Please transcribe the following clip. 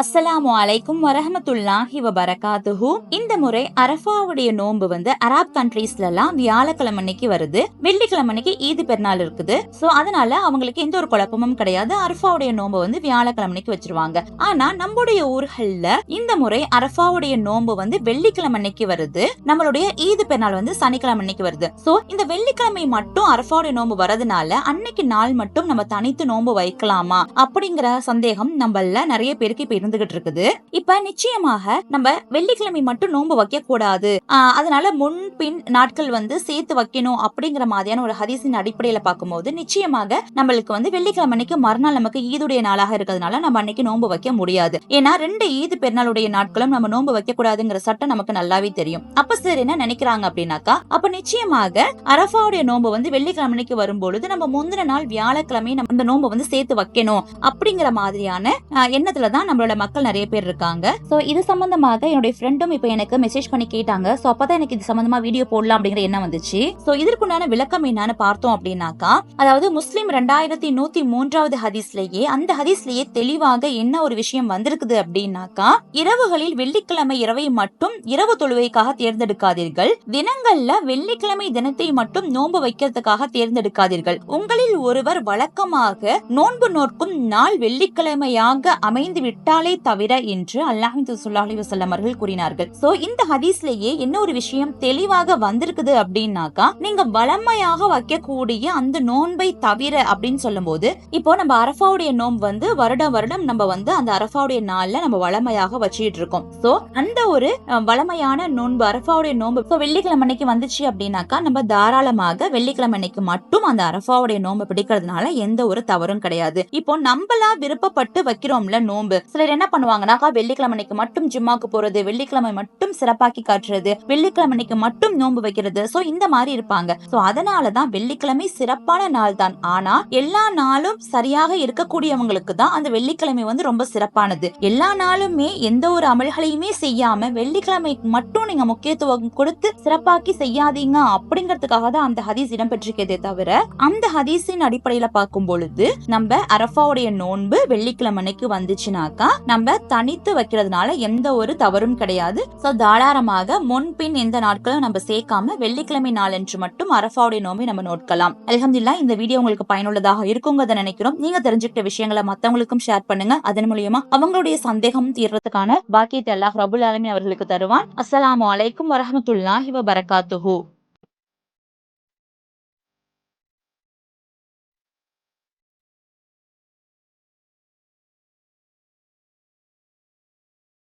அஸ்ஸலாமு அலைக்கும் வரஹமத்துல்லாஹி வபரகாத்துஹு. இந்த முறை அரஃபாவுடைய நோன்பு வந்து அராப் கண்ட்ரீஸ்ல எல்லாம் வியாழக்கிழமை அன்னைக்கு வருது. வெள்ளிக்கிழமை அன்னைக்கு ஈது பெருநாள் இருக்குது. சோ அதனால அவங்களுக்கு எந்த ஒரு குழப்பமும் கிடையாது. அரஃபாவுடைய நோன்பு வந்து வியாழக்கிழமை அன்னைக்கு வச்சிருவாங்க. ஆனா நம்முடைய ஊர்கள்ல இந்த முறை அரஃபாவுடைய நோன்பு வந்து வெள்ளிக்கிழமை அன்னைக்கு வருது. நம்மளுடைய ஈது பெருநாள் வந்து சனிக்கிழமை அன்னைக்கு வருது. சோ இந்த வெள்ளிக்கிழமை மட்டும் அரஃபாவுடைய நோன்பு வரதுனால அன்னைக்கு நாள் மட்டும் நம்ம தனித்து நோன்பு வைக்கலாமா? அப்படிங்கிற சந்தேகம் நம்மள நிறைய பேருக்கு இப்ப நடந்துகிட்டு இருக்குது இப்ப நிச்சயமாக நம்ம வெள்ளிக்கிழமை மட்டும் நோன்பு வைக்க கூடாது அதனால முன்பின் நாட்கள் வந்து சேர்த்து வைக்கணும் அப்படிங்கிற மாதிரியான ஒரு ஹதீஸின் அடிப்படையில பார்க்கும்போது நிச்சயமாக நம்மளுக்கு வந்து வெள்ளிக்கிழமை அன்னைக்கு மறுநாள் நமக்கு ஈதுடைய நாளாக இருக்கிறதுனால நம்ம அன்னைக்கு நோன்பு வைக்க முடியாது. ஏன்னா ரெண்டு ஈது பெருநாளுடைய நாட்களும் நம்ம நோன்பு வைக்க கூடாதுங்கிற சட்டம் நமக்கு நல்லாவே தெரியும். அப்ப சார் என்ன நினைக்கிறாங்க அப்படின்னாக்கா அப்ப நிச்சயமாக அரஃபாவுடைய நோன்பு வந்து வெள்ளிக்கிழமை அன்னைக்கு வரும்பொழுது நம்ம முந்தின நாள் வியாழக்கிழமை நம்ம அந்த நோன்பு வந்து சேர்த்து வைக்கணும் அப்படிங்கிற மாதிரியான எண்ணத்துலதான் எண்ணத்துல தான் நம்மளோட மக்கள் நிறைய பேர் இருக்காங்க. சோ இது சம்பந்தமாக என்னுடைய ஃப்ரெண்டும் இப்போ எனக்கு மெசேஜ் பண்ணி கேட்டாங்க. சோ அப்பதான் எனக்கு இது சம்பந்தமா வீடியோ போடலாம் அப்படிங்கிற எண்ணம் வந்துச்சு. சோ இதற்குண்டான விளக்கம் என்னன்னு பார்த்தோம் அப்படின்னாக்கா அதாவது முஸ்லிம் ரெண்டாயிரத்தி நூத்தி மூன்றாவது ஹதீஸ்லயே அந்த ஹதீஸ்லயே தெளிவாக என்ன ஒரு விஷயம் வந்திருக்குது அப்படின்னாக்கா இரவுகளில் வெள்ளிக்கிழமை இரவை மட்டும் இரவு தொழுவைக்காக தேர்ந்தெடுக்காதீர்கள். தினங்கள்ல வெள்ளிக்கிழமை தினத்தை மட்டும் நோன்பு வைக்கிறதுக்காக தேர்ந்தெடுக்காதீர்கள். உங்களில் ஒருவர் வழக்கமாக நோன்பு நோக்கும் நாள் வெள்ளிக்கிழமையாக அமைந்து விட்டால் தவிர என்று அல்லாஹிது சுல்லாஹி வசல்லம் அவர்கள் கூறினார்கள். சோ இந்த ஹதீஸ்லயே என்ன ஒரு விஷயம் தெளிவாக வந்திருக்குது அப்படின்னாக்கா நீங்க வளமையாக வைக்கக்கூடிய அந்த நோன்பை தவிர அப்படின்னு சொல்லும்போது இப்போ நம்ம அரஃபாவுடைய நோன்பு வந்து வருடம் வருடம் நம்ம வந்து அந்த அரஃபாவுடைய நாள்ல நம்ம வளமையாக வச்சுட்டு இருக்கோம். சோ அந்த ஒரு வளமையான நோன்பு அரஃபாவுடைய நோன்பு இப்போ வெள்ளிக்கிழமை அன்னைக்கு வந்துச்சு அப்படின்னாக்கா நம்ம தாராளமாக வெள்ளிக்கிழமை அன்னைக்கு மட்டும் அந்த அரஃபாவுடைய நோன்பு பிடிக்கிறதுனால எந்த ஒரு தவறும் கிடையாது. இப்போ நம்மளா விருப்பப்பட்டு வைக்கிறோம்ல நோன்பு சிலர் என்ன பண்ணுவாங்கன்னாக்கா வெள்ளிக்கிழமைக்கு மட்டும் ஜிம்மாக்கு போறது வெள்ளிக்கிழமை மட்டும் சிறப்பாக்கி காட்டுறது வெள்ளிக்கிழமை அன்னைக்கு மட்டும் நோன்பு வைக்கிறது. சோ இந்த மாதிரி இருப்பாங்க. சோ அதனாலதான் வெள்ளிக்கிழமை சிறப்பான நாள் தான். ஆனா எல்லா நாளும் சரியாக இருக்கக்கூடியவங்களுக்கு தான் அந்த வெள்ளிக்கிழமை வந்து ரொம்ப சிறப்பானது. எல்லா நாளுமே எந்த ஒரு அமல்களையுமே செய்யாம வெள்ளிக்கிழமை மட்டும் நீங்க முக்கியத்துவம் கொடுத்து சிறப்பாக்கி செய்யாதீங்க அப்படிங்கறதுக்காக தான் அந்த ஹதீஸ் இடம்பெற்றிருக்கதே தவிர அந்த ஹதீஸின் அடிப்படையில பார்க்கும் பொழுது நம்ம அரஃபாவுடைய நோன்பு வெள்ளிக்கிழமைக்கு வந்துச்சுனாக்கா நம்ம தனித்து வைக்கிறதுனால எந்த ஒரு தவறும் கிடையாது. சோ தாராளமாக முன்பின் எந்த நாட்களும் நம்ம சேர்க்காம வெள்ளிக்கிழமை நாளன்று மட்டும் அரஃபாவுடைய நோம்பை நம்ம நோட்கலாம். அலகம்தில்லா இந்த வீடியோ உங்களுக்கு பயனுள்ளதாக இருக்குங்கிறத நினைக்கிறோம். நீங்க தெரிஞ்சுக்கிட்ட விஷயங்களை மத்தவங்களுக்கும் ஷேர் பண்ணுங்க. அதன் மூலியமா அவங்களுடைய சந்தேகம் தீர்றதுக்கான பாக்கியத்தை அல்லாஹ் ரபுல் ஆலமீன் அவர்களுக்கு தருவான். அஸ்லாம் அலைக்கும் வரமத்துல்லாஹி வபரகாத்துஹு.